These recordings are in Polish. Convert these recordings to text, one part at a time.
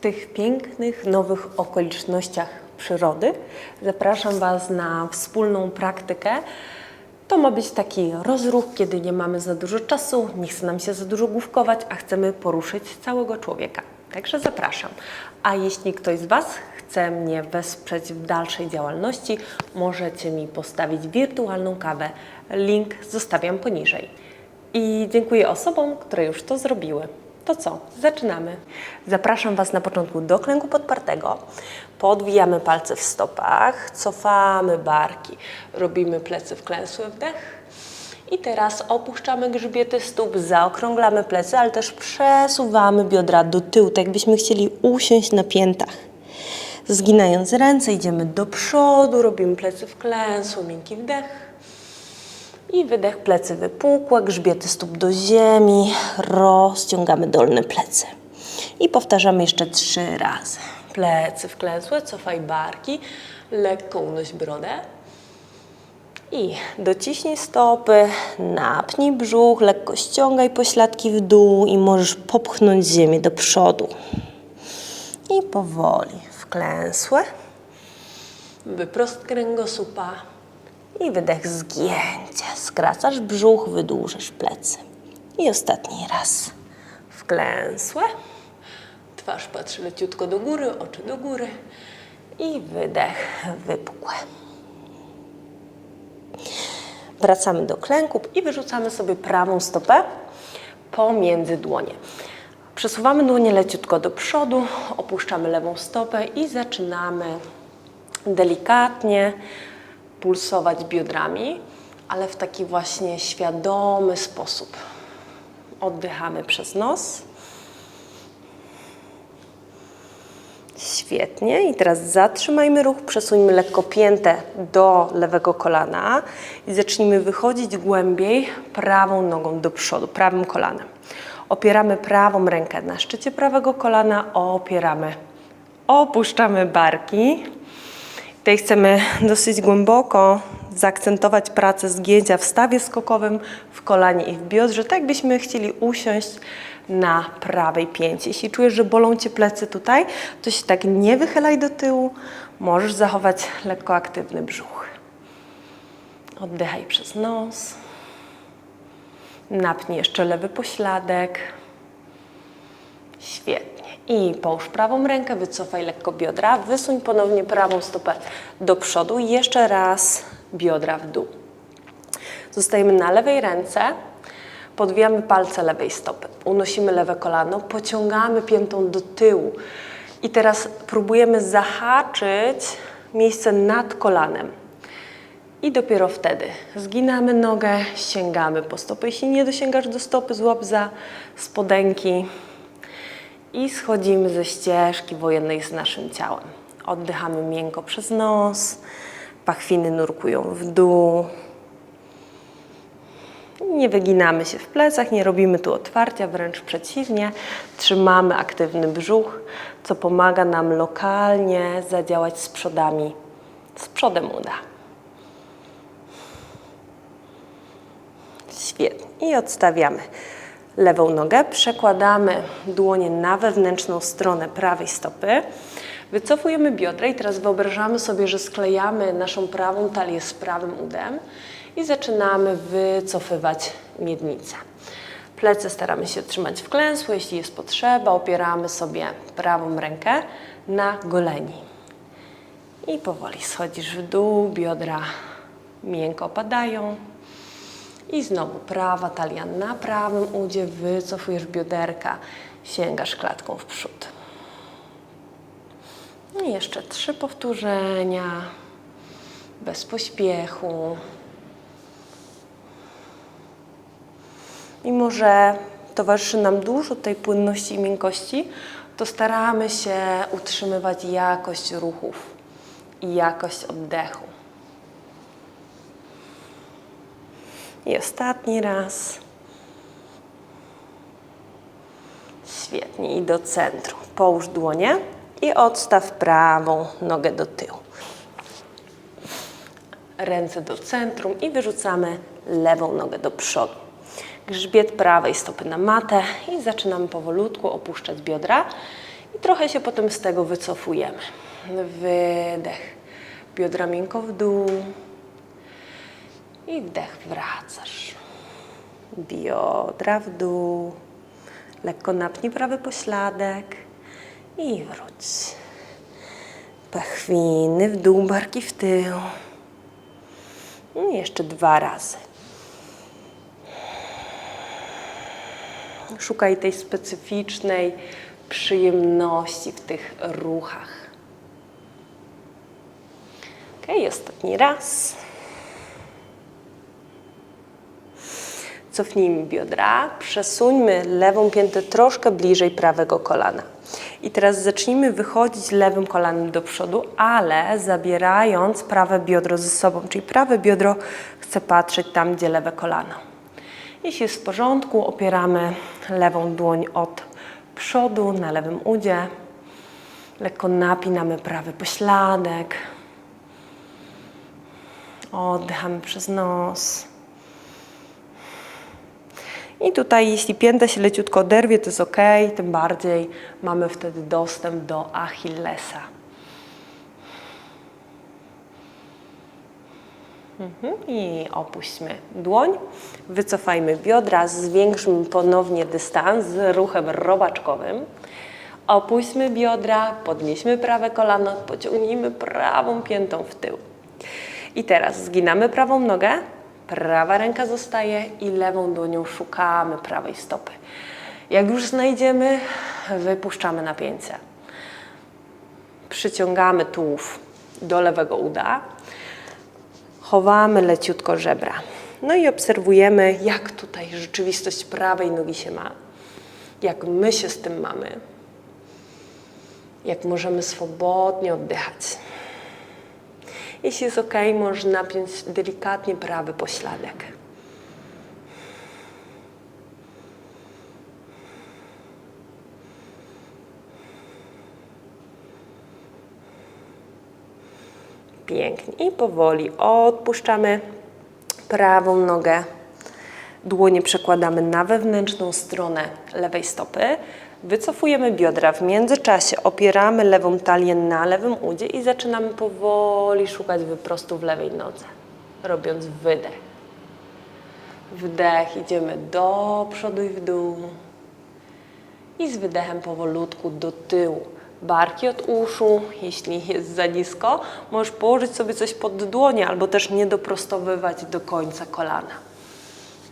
tych pięknych, nowych okolicznościach przyrody zapraszam Was na wspólną praktykę. To ma być taki rozruch, kiedy nie mamy za dużo czasu, nie chce nam się za dużo główkować, a chcemy poruszyć całego człowieka. Także zapraszam. A jeśli ktoś z Was chce mnie wesprzeć w dalszej działalności, możecie mi postawić wirtualną kawę. Link zostawiam poniżej. I dziękuję osobom, które już to zrobiły. To co? Zaczynamy. Zapraszam Was na początku do klęku podpartego. Podwijamy palce w stopach, cofamy barki, robimy plecy wklęsłe wdech. I teraz opuszczamy grzbiety stóp, zaokrąglamy plecy, ale też przesuwamy biodra do tyłu, tak jakbyśmy chcieli usiąść na piętach. Zginając ręce, idziemy do przodu, robimy plecy wklęsłe, miękki wdech. I wydech, plecy wypukłe, grzbiety stóp do ziemi, rozciągamy dolne plecy. I powtarzamy jeszcze trzy razy. Plecy wklęsłe, cofaj barki, lekko unoś brodę. I dociśnij stopy, napnij brzuch, lekko ściągaj pośladki w dół i możesz popchnąć ziemię do przodu. I powoli wklęsłe, wyprost kręgosłupa i wydech zgięcie. Skracasz brzuch, wydłużasz plecy. I ostatni raz. Wklęsłe. Twarz patrzy leciutko do góry, oczy do góry. I wydech wypukłe. Wracamy do klęków i wyrzucamy sobie prawą stopę pomiędzy dłonie. Przesuwamy dłonie leciutko do przodu, opuszczamy lewą stopę i zaczynamy delikatnie pulsować biodrami, ale w taki właśnie świadomy sposób. Oddychamy przez nos. Świetnie. I teraz zatrzymajmy ruch, przesuńmy lekko piętę do lewego kolana i zacznijmy wychodzić głębiej prawą nogą do przodu, prawym kolanem. Opieramy prawą rękę na szczycie prawego kolana, opieramy, opuszczamy barki. Tutaj chcemy dosyć głęboko zaakcentować pracę zgięcia w stawie skokowym, w kolanie i w biodrze, tak jakbyśmy chcieli usiąść na prawej pięcie. Jeśli czujesz, że bolą Cię plecy tutaj, to się tak nie wychylaj do tyłu. Możesz zachować lekko aktywny brzuch. Oddychaj przez nos. Napnij jeszcze lewy pośladek. Świetnie. I połóż prawą rękę, wycofaj lekko biodra, wysuń ponownie prawą stopę do przodu i jeszcze raz biodra w dół. Zostajemy na lewej ręce, podwijamy palce lewej stopy, unosimy lewe kolano, pociągamy piętą do tyłu i teraz próbujemy zahaczyć miejsce nad kolanem. I dopiero wtedy zginamy nogę, sięgamy po stopę. Jeśli nie dosięgasz do stopy, złap za spodenki i schodzimy ze ścieżki wojennej z naszym ciałem. Oddychamy miękko przez nos, pachwiny nurkują w dół. Nie wyginamy się w plecach, nie robimy tu otwarcia, wręcz przeciwnie. Trzymamy aktywny brzuch, co pomaga nam lokalnie zadziałać z przodami, z przodem uda. Świetnie. I odstawiamy lewą nogę, przekładamy dłonie na wewnętrzną stronę prawej stopy, wycofujemy biodra i teraz wyobrażamy sobie, że sklejamy naszą prawą talię z prawym udem i zaczynamy wycofywać miednicę. Plecy staramy się trzymać wklęsłe, jeśli jest potrzeba, opieramy sobie prawą rękę na goleni. I powoli schodzisz w dół, biodra miękko opadają. I znowu prawa talia na prawym udzie, wycofujesz bioderka, sięgasz klatką w przód. I jeszcze trzy powtórzenia, bez pośpiechu. Mimo, że towarzyszy nam dużo tej płynności i miękkości, to staramy się utrzymywać jakość ruchów i jakość oddechu. I ostatni raz. Świetnie. I do centrum. Połóż dłonie i odstaw prawą nogę do tyłu. Ręce do centrum i wyrzucamy lewą nogę do przodu. Grzbiet prawej stopy na matę i zaczynamy powolutku opuszczać biodra. I trochę się potem z tego wycofujemy. Wydech. Biodra miękko w dół. I wdech, wracasz. Biodra w dół. Lekko napnij prawy pośladek. I wróć. Pachwiny w dół, barki w tył. I jeszcze dwa razy. Szukaj tej specyficznej przyjemności w tych ruchach. Ok, ostatni raz. Cofnijmy biodra, przesuńmy lewą piętę troszkę bliżej prawego kolana. I teraz zacznijmy wychodzić lewym kolanem do przodu, ale zabierając prawe biodro ze sobą, czyli prawe biodro chce patrzeć tam, gdzie lewe kolano. Jeśli jest w porządku, opieramy lewą dłoń od przodu na lewym udzie. Lekko napinamy prawy pośladek. Oddychamy przez nos. I tutaj, jeśli pięta się leciutko oderwie, to jest ok, tym bardziej mamy wtedy dostęp do Achillesa. Mhm. I opuśćmy dłoń, wycofajmy biodra, zwiększmy ponownie dystans z ruchem robaczkowym. Opuśćmy biodra, podnieśmy prawe kolano, pociągnijmy prawą piętą w tył. I teraz zginamy prawą nogę, prawa ręka zostaje i lewą dłonią szukamy prawej stopy. Jak już znajdziemy, wypuszczamy napięcie. Przyciągamy tułów do lewego uda, chowamy leciutko żebra. No i obserwujemy, jak tutaj rzeczywistość prawej nogi się ma, jak my się z tym mamy, jak możemy swobodnie oddychać. Jeśli jest ok, możesz napiąć delikatnie prawy pośladek. Pięknie. I powoli odpuszczamy prawą nogę. Dłonie przekładamy na wewnętrzną stronę lewej stopy. Wycofujemy biodra. W międzyczasie opieramy lewą talię na lewym udzie i zaczynamy powoli szukać wyprostu w lewej nodze, robiąc wydech. Wdech, idziemy do przodu i w dół. I z wydechem powolutku do tyłu. Barki od uszu, jeśli jest za nisko, możesz położyć sobie coś pod dłonie albo też nie doprostowywać do końca kolana.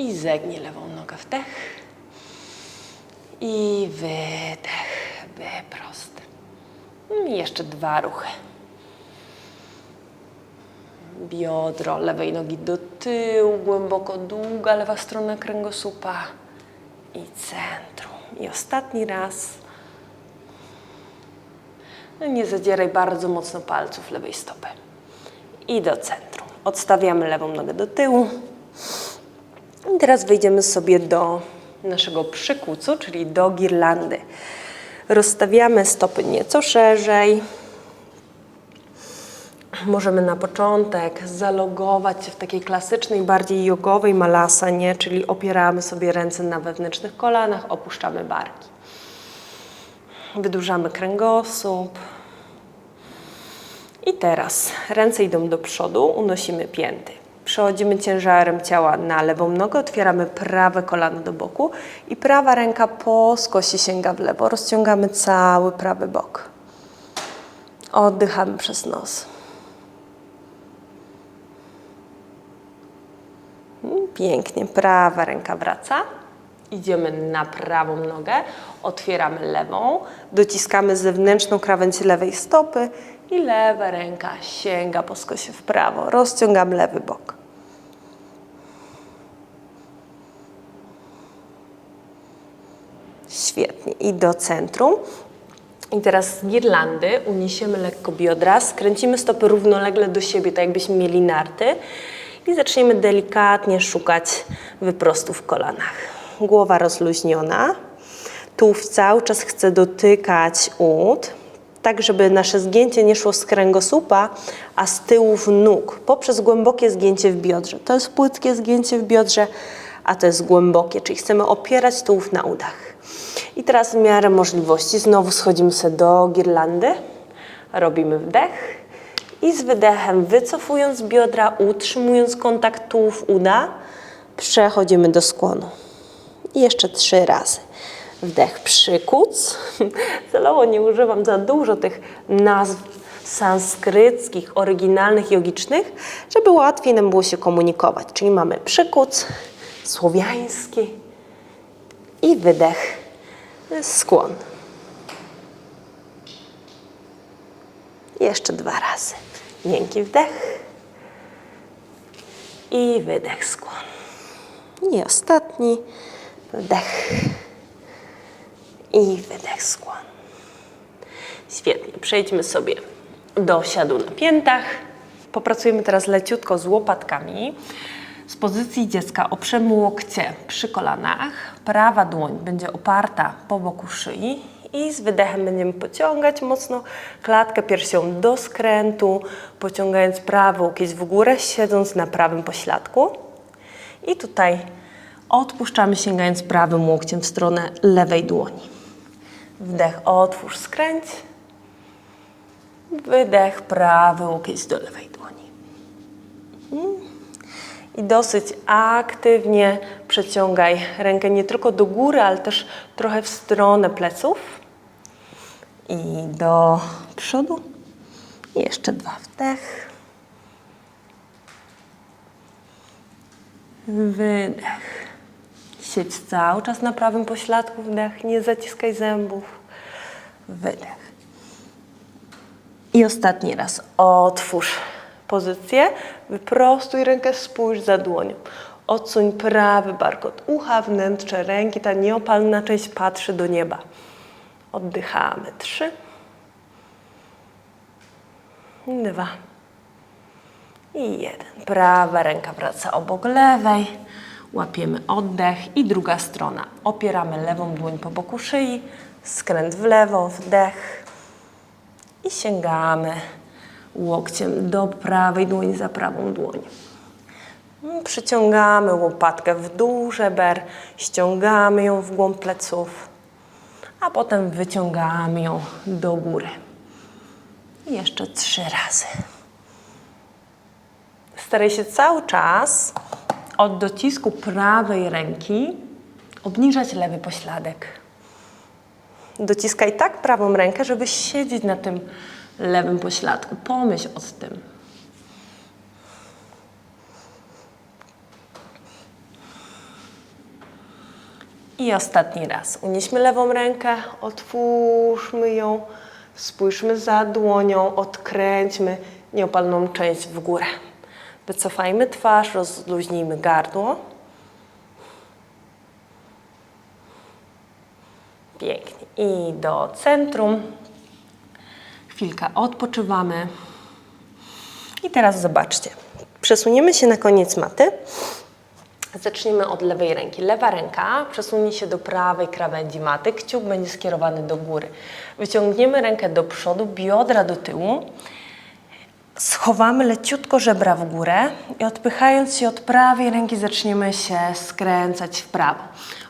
I zegnij lewą nogę, wdech. I wydech, wyprost. I jeszcze dwa ruchy. Biodro lewej nogi do tyłu, głęboko, długa lewa strona kręgosłupa i centrum. I ostatni raz. No nie zadzieraj bardzo mocno palców lewej stopy. I do centrum. Odstawiamy lewą nogę do tyłu. I teraz wejdziemy sobie do naszego przykucu, czyli do girlandy. Rozstawiamy stopy nieco szerzej. Możemy na początek zalogować się w takiej klasycznej, bardziej jogowej malasanie, czyli opieramy sobie ręce na wewnętrznych kolanach, opuszczamy barki. Wydłużamy kręgosłup. I teraz ręce idą do przodu, unosimy pięty. Przechodzimy ciężarem ciała na lewą nogę, otwieramy prawe kolano do boku i prawa ręka po skosi sięga w lewo. Rozciągamy cały prawy bok. Oddychamy przez nos. Mm, Pięknie, prawa ręka wraca. Idziemy na prawą nogę, otwieramy lewą, dociskamy zewnętrzną krawędź lewej stopy i lewa ręka sięga po skosie w prawo. Rozciągam lewy bok. Świetnie. I do centrum. I teraz z girlandy uniesiemy lekko biodra, skręcimy stopy równolegle do siebie, tak jakbyśmy mieli narty i zaczniemy delikatnie szukać wyprostu w kolanach. Głowa rozluźniona, tułów cały czas chce dotykać ud, tak żeby nasze zgięcie nie szło z kręgosłupa, a z tyłów nóg, poprzez głębokie zgięcie w biodrze. To jest płytkie zgięcie w biodrze, a to jest głębokie, czyli chcemy opierać tułów na udach. I teraz w miarę możliwości znowu schodzimy sobie do girlandy. Robimy wdech. I z wydechem wycofując biodra, utrzymując kontakt tułów uda, przechodzimy do skłonu. I jeszcze trzy razy. Wdech przykuc. Celowo nie używam za dużo tych nazw sanskryckich, oryginalnych, jogicznych, żeby łatwiej nam było się komunikować. Czyli mamy przykuc, słowiański i wydech, skłon. Jeszcze dwa razy. Miękki wdech i wydech, skłon. I ostatni wdech i wydech, skłon. Świetnie. Przejdźmy sobie do siadu na piętach. Popracujemy teraz leciutko z łopatkami. Z pozycji dziecka oprzemy łokcie przy kolanach. Prawa dłoń będzie oparta po boku szyi i z wydechem będziemy pociągać mocno klatkę piersią do skrętu, pociągając prawy łokieć w górę, siedząc na prawym pośladku. I tutaj odpuszczamy, sięgając prawym łokciem w stronę lewej dłoni. Wdech, otwórz, skręć. Wydech, prawy łokieć do lewej dłoni. I dosyć aktywnie przeciągaj rękę nie tylko do góry, ale też trochę w stronę pleców. I do przodu. I jeszcze dwa wdech. Wydech. Siedź cały czas na prawym pośladku, wdech, nie zaciskaj zębów. Wydech. I ostatni raz otwórz pozycję, wyprostuj rękę, spójrz za dłonią. Odsuń prawy bark od ucha, wnętrze ręki, ta nieopalna część patrzy do nieba. Oddychamy. Trzy. Dwa. I jeden. Prawa ręka wraca obok lewej. Łapiemy oddech i druga strona. Opieramy lewą dłoń po boku szyi. Skręt w lewo, wdech. I sięgamy łokciem do prawej dłoni za prawą dłoń. Przyciągamy łopatkę w dół żeber, ściągamy ją w głąb pleców, a potem wyciągamy ją do góry. Jeszcze trzy razy. Staraj się cały czas od docisku prawej ręki obniżać lewy pośladek. Dociskaj tak prawą rękę, żeby siedzieć na tym lewym pośladku. Pomyśl o tym. I ostatni raz. Unieśmy lewą rękę, otwórzmy ją, spójrzmy za dłonią, odkręćmy nieopalną część w górę. Wycofajmy twarz, rozluźnijmy gardło. Pięknie. I do centrum. Chwilkę odpoczywamy. I teraz zobaczcie. Przesuniemy się na koniec maty. Zaczniemy od lewej ręki. Lewa ręka przesunie się do prawej krawędzi maty. Kciuk będzie skierowany do góry. Wyciągniemy rękę do przodu, biodra do tyłu. Schowamy leciutko żebra w górę i odpychając się od prawej ręki zaczniemy się skręcać w prawo.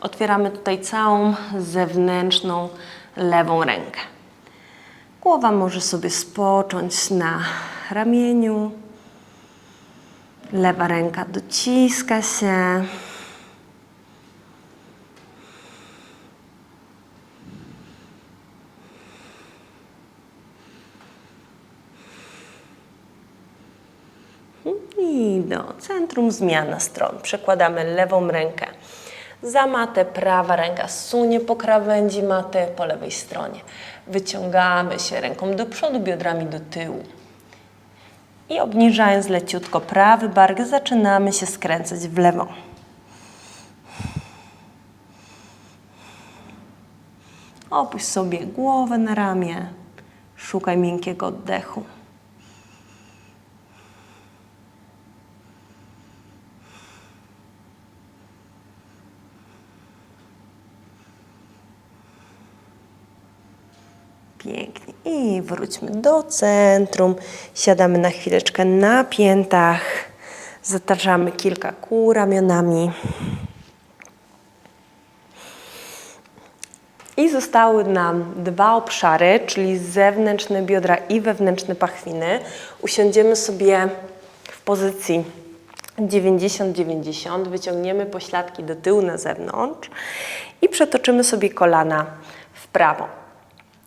Otwieramy tutaj całą zewnętrzną lewą rękę. Głowa może sobie spocząć na ramieniu. Lewa ręka dociska się. I do centrum zmiana stron. Przekładamy lewą rękę za matę, prawa ręka sunie po krawędzi maty po lewej stronie. Wyciągamy się ręką do przodu, biodrami do tyłu. I obniżając leciutko prawy bark, zaczynamy się skręcać w lewo. Opuść sobie głowę na ramię. Szukaj miękkiego oddechu. Pięknie. I wróćmy do centrum. Siadamy na chwileczkę na piętach. Zataczamy kilka kół ramionami. I zostały nam dwa obszary, czyli zewnętrzne biodra i wewnętrzne pachwiny. Usiądziemy sobie w pozycji 90-90, wyciągniemy pośladki do tyłu na zewnątrz i przetoczymy sobie kolana w prawo.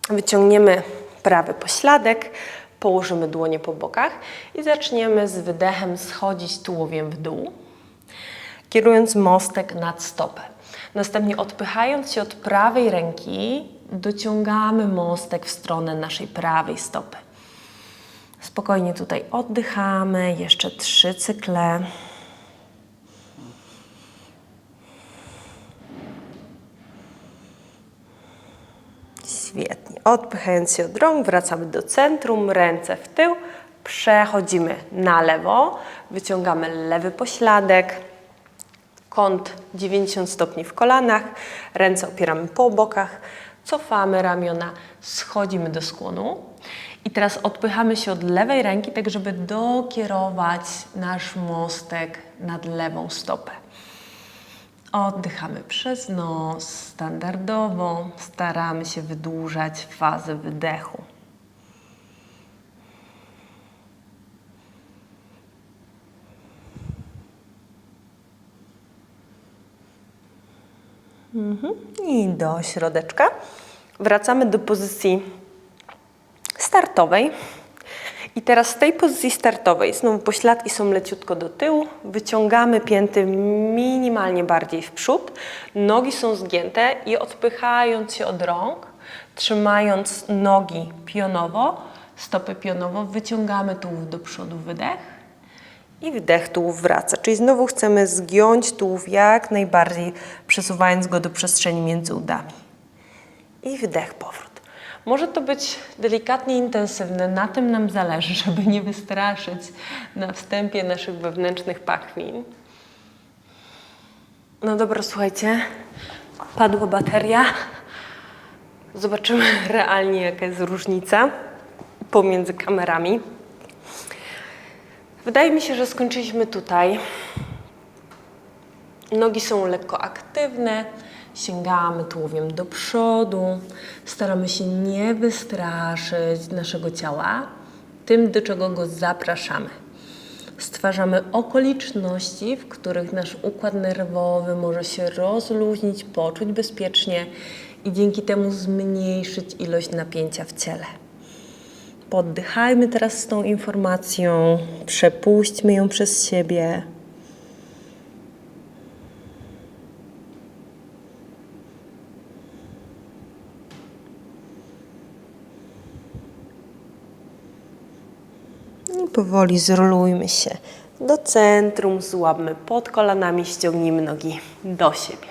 Wyciągniemy prawy pośladek, położymy dłonie po bokach i zaczniemy z wydechem schodzić tułowiem w dół, kierując mostek nad stopę. Następnie odpychając się od prawej ręki, dociągamy mostek w stronę naszej prawej stopy. Spokojnie tutaj oddychamy, jeszcze trzy cykle. Świetnie. Odpychając się od rąk, wracamy do centrum, ręce w tył, przechodzimy na lewo, wyciągamy lewy pośladek, kąt 90 stopni w kolanach, ręce opieramy po bokach, cofamy ramiona, schodzimy do skłonu. I teraz odpychamy się od lewej ręki, tak żeby dokierować nasz mostek nad lewą stopę. Oddychamy przez nos, standardowo. Staramy się wydłużać fazę wydechu. Mhm. I do środeczka. Wracamy do pozycji startowej. I teraz z tej pozycji startowej, znowu pośladki są leciutko do tyłu, wyciągamy pięty minimalnie bardziej w przód, nogi są zgięte i odpychając się od rąk, trzymając nogi pionowo, stopy pionowo, wyciągamy tułów do przodu, wydech i wdech tułów wraca. Czyli znowu chcemy zgiąć tułów jak najbardziej, przesuwając go do przestrzeni między udami. I wdech, powrót. Może to być delikatnie intensywne, na tym nam zależy, żeby nie wystraszyć na wstępie naszych wewnętrznych pachwin. No dobra, słuchajcie, padła bateria. Zobaczymy realnie, jaka jest różnica pomiędzy kamerami. Wydaje mi się, że skończyliśmy tutaj. Nogi są lekko aktywne, sięgamy tułowiem do przodu, staramy się nie wystraszyć naszego ciała tym, do czego go zapraszamy. Stwarzamy okoliczności, w których nasz układ nerwowy może się rozluźnić, poczuć bezpiecznie i dzięki temu zmniejszyć ilość napięcia w ciele. Poddychajmy teraz z tą informacją, przepuśćmy ją przez siebie. Powoli zrolujmy się do centrum, złapmy pod kolanami, ściągnijmy nogi do siebie.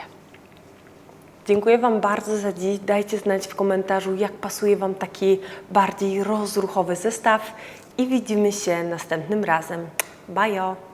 Dziękuję Wam bardzo za dziś. Dajcie znać w komentarzu, jak pasuje Wam taki bardziej rozruchowy zestaw i widzimy się następnym razem. Bajo!